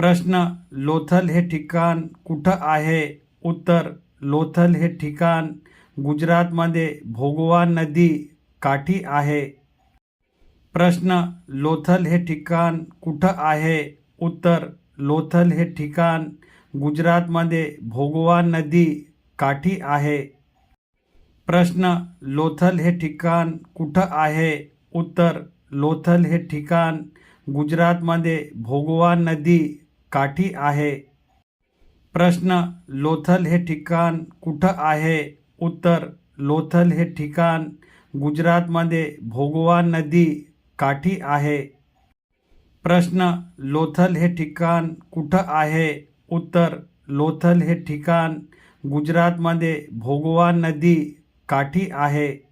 प्रश्न लोथल हे ठिकाण कुठं आहे? उत्तर लोथल हे ठिकाण गुजरातमध्ये भोगवा नदी काठी आहे. प्रश्न लोथल हे ठिकाण कुठं आहे? उत्तर लोथल हे ठिकाण गुजरातमध्ये भोगवा नदी काठी आहे. प्रश्न लोथल हे ठिकाण कुठं आहे? उत्तर लोथल हे ठिकाण गुजरातमध्ये भोगवा नदी काठी आहे. प्रश्न लोथल हे ठिकाण कुठं आहे? उत्तर लोथल हे ठिकाण गुजरातमध्ये भोगवा नदी काठी आहे. प्रश्न लोथल हे ठिकाण कुठं आहे? उत्तर लोथल हे ठिकाण गुजरातमध्ये भोगवा नदी काठी आहे.